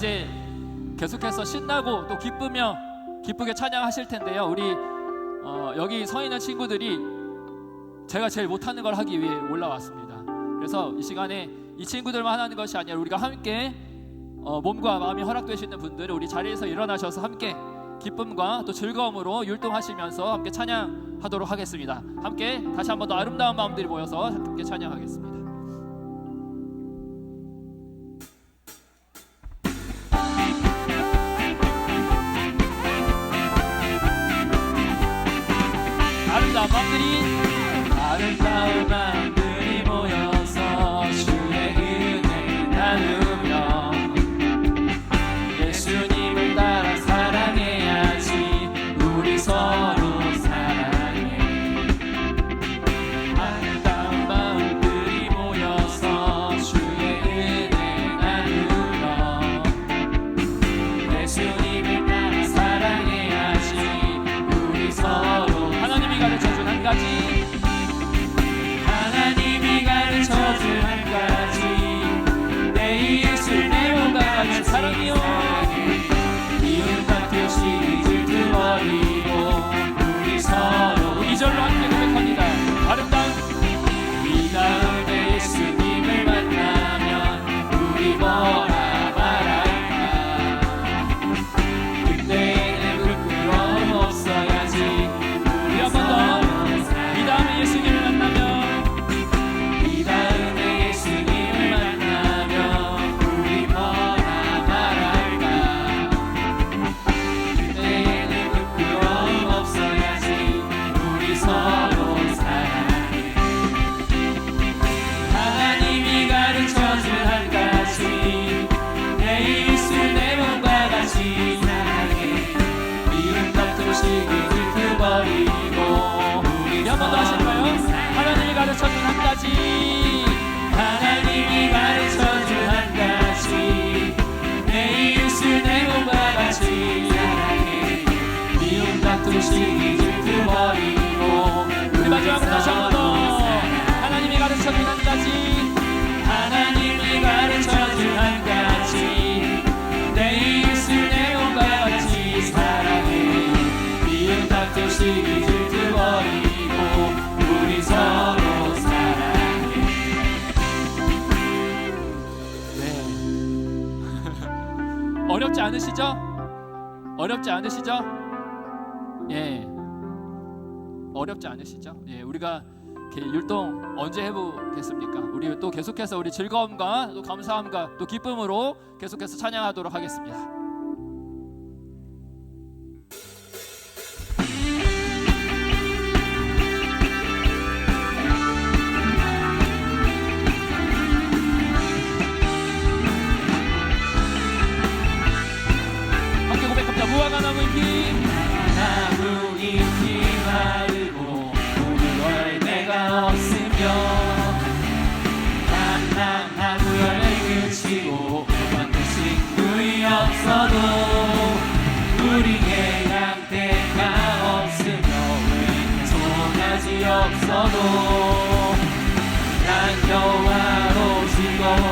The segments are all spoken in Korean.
이제 계속해서 신나고 또 기쁘며 기쁘게 찬양하실 텐데요 우리 어, 여기 서 있는 친구들이 제가 제일 못하는 걸 하기 위해 올라왔습니다 그래서 이 시간에 이 친구들만 하는 것이 아니라 우리가 함께 어, 몸과 마음이 허락되시는 분들은 우리 자리에서 일어나셔서 함께 기쁨과 또 즐거움으로 율동하시면서 함께 찬양하도록 하겠습니다. 함께 다시 한번 더 아름다운 마음들이 모여서 함께 찬양하겠습니다. 아름 어렵지 않으시죠? 어렵지 않으시죠? 예 어렵지 않으시죠? 예 우리가 율동 언제 해보겠습니까? 우리 또 계속해서 우리 즐거움과 또 감사함과 또 기쁨으로 계속해서 찬양하도록 하겠습니다. 고백합니다. 무화과 나무 잎이 나무 잎이 마르고 오늘 열매가 없으며 남남나무 열매 그치고 만든 식물이 없어도 우리의 양떼가 없으며 우리 소가지 없어도 난 여호와로 즐거워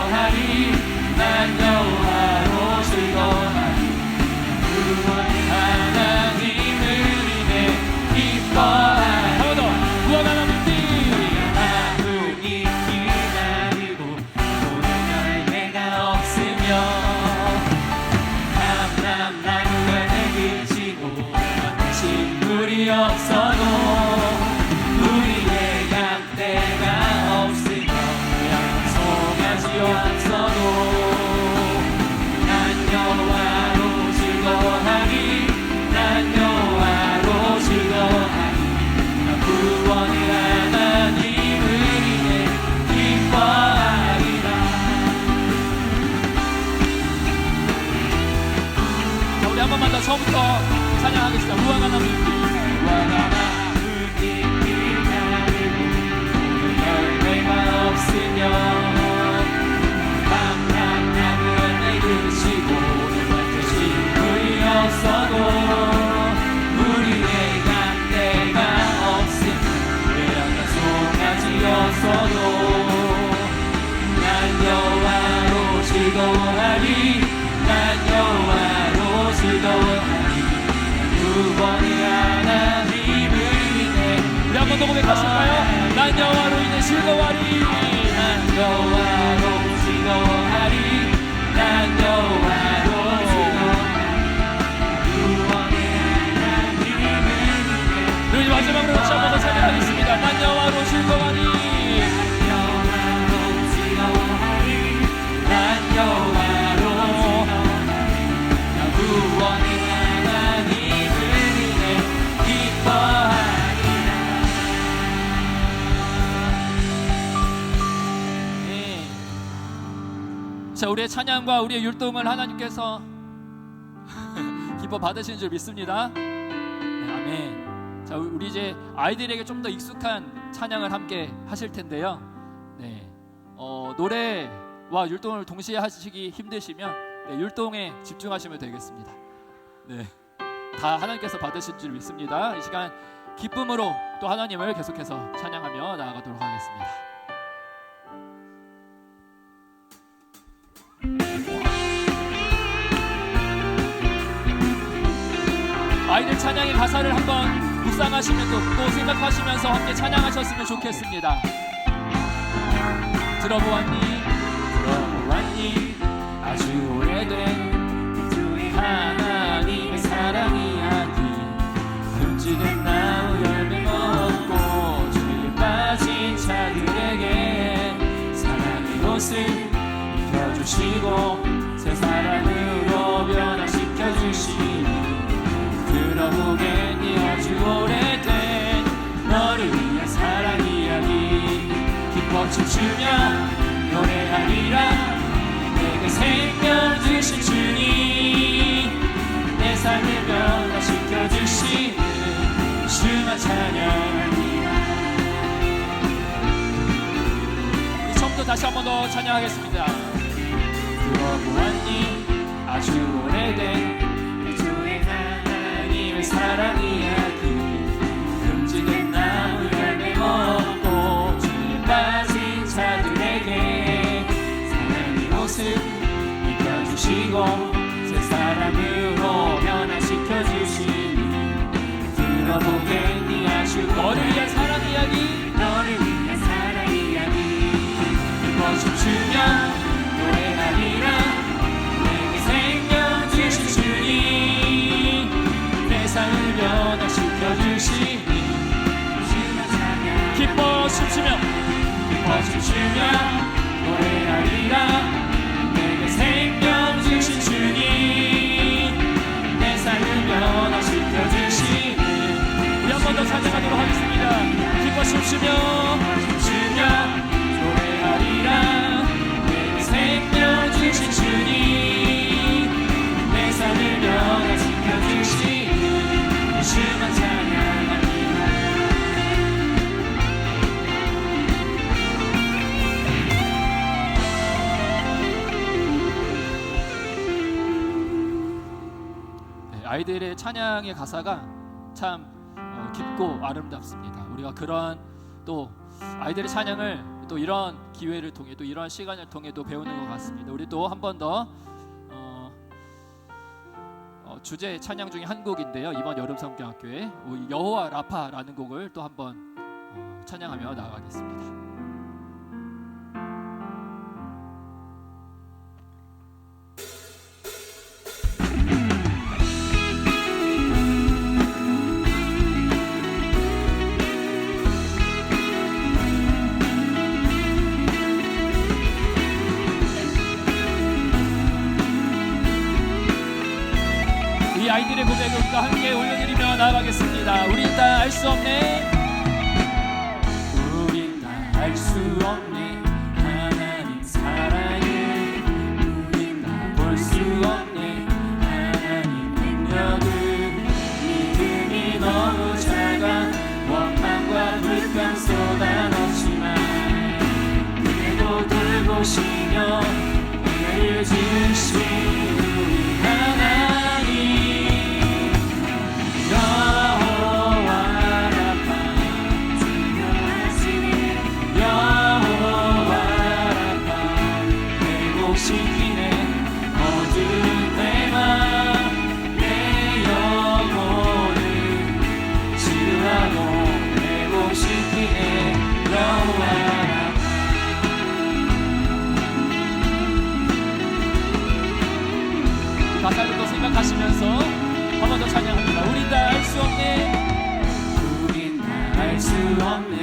여호와로 인해 즐거워 우리의 찬양과 우리의 율동을 하나님께서 기뻐 받으시는 줄 믿습니다 네, 아멘 자 우리 이제 아이들에게 좀 더 익숙한 찬양을 함께 하실 텐데요 네. 어, 노래와 율동을 동시에 하시기 힘드시면 네, 율동에 집중하시면 되겠습니다. 네, 다 하나님께서 받으실 줄 믿습니다. 이 시간 기쁨으로 또 하나님을 계속해서 찬양하며 나아가도록 하겠습니다. 찬양의 가사를 한번 묵상하시면 또, 또 생각하시면서 함께 찬양하셨으면 좋겠습니다. 들어보았니 들어보았니 아주 오래된 주의 하나님의 사랑 이야기 금지된 나무 열매 먹고 죄에 빠진 자들에게 사랑의 옷을 입혀주시고 새 사람으로 변화시켜주시니 들어보겠니 아주 오래된 너를 위한 사랑 이야기. 기뻐 춤추며 노래하리라. 내게 생명 주신 주님. 내 삶을 변화시켜 주시는 주만 찬양하리라 처음부터 다시 한 번 더 찬양하겠습니다. 들어보았니? 아주 오래된 사랑 이야기 금지된 나무 열매 먹고 죄에 빠진 자들에게 사랑의 옷을 입혀주시고 새 사람으로 변화시켜 주시니 들어보겠니 아주 너를 위한 사랑 이야기. 너를 위한 사랑 이야기. 기뻐 춤추며 춤추며 노래하리라 찬양의 가사가 참 어, 깊고 아름답습니다. 우리가 그런 또 아이들의 찬양을 또 이런 기회를 통해 또 이런 시간을 통해 또 배우는 것 같습니다. 우리 또 한 번더 어, 어, 주제 찬양 중에 한 곡인데요. 이번 여름 성경학교에 여호와 라파라는 곡을 또 한번 어, 찬양하며 나아가겠습니다. 하시면서 한 번 더 찬양합니다. 우린 다 알 수 없네. 우린 다 알 수 없네.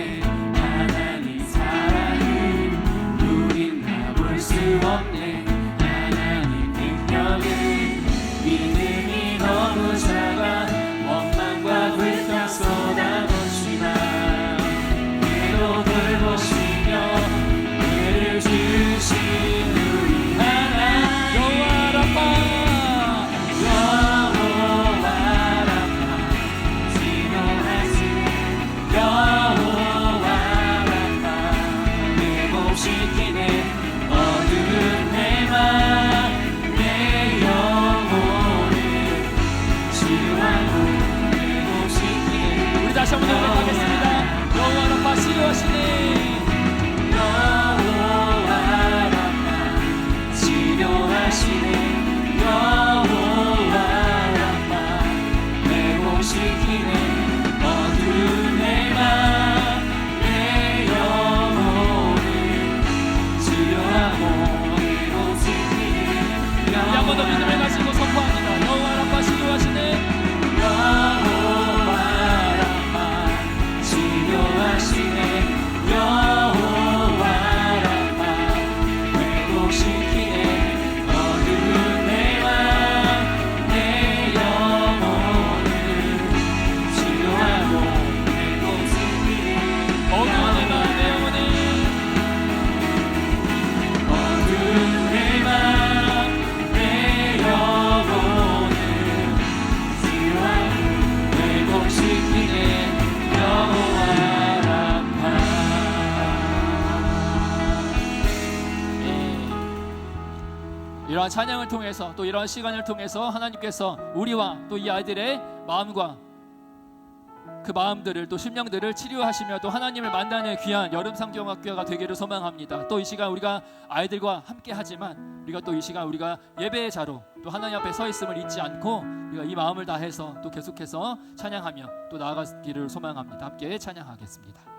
이러한 찬양을 통해서 또 이러한 시간을 통해서 하나님께서 우리와 또 이 아이들의 마음과 그 마음들을 또 심령들을 치료하시며 또 하나님을 만나는 귀한 여름 상경학교가 되기를 소망합니다. 또 이 시간 우리가 아이들과 함께 하지만 우리가 또 이 시간 우리가 예배의 자로 또 하나님 앞에 서 있음을 잊지 않고 우리가 이 마음을 다해서 또 계속해서 찬양하며 또 나아가기를 소망합니다. 함께 찬양하겠습니다.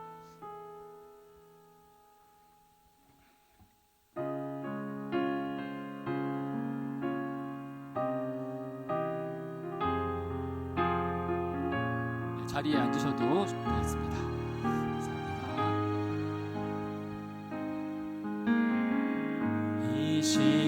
자리에 앉으셔도 좋겠습니다. 감사합니다. 이 시.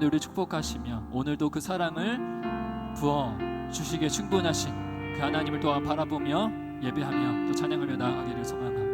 가운데 우리 축복하시며 오늘도 그 사랑을 부어 주시게 충분하신 그 하나님을 또한 바라보며 예배하며 또 찬양하며 나아가기를 소망합니다.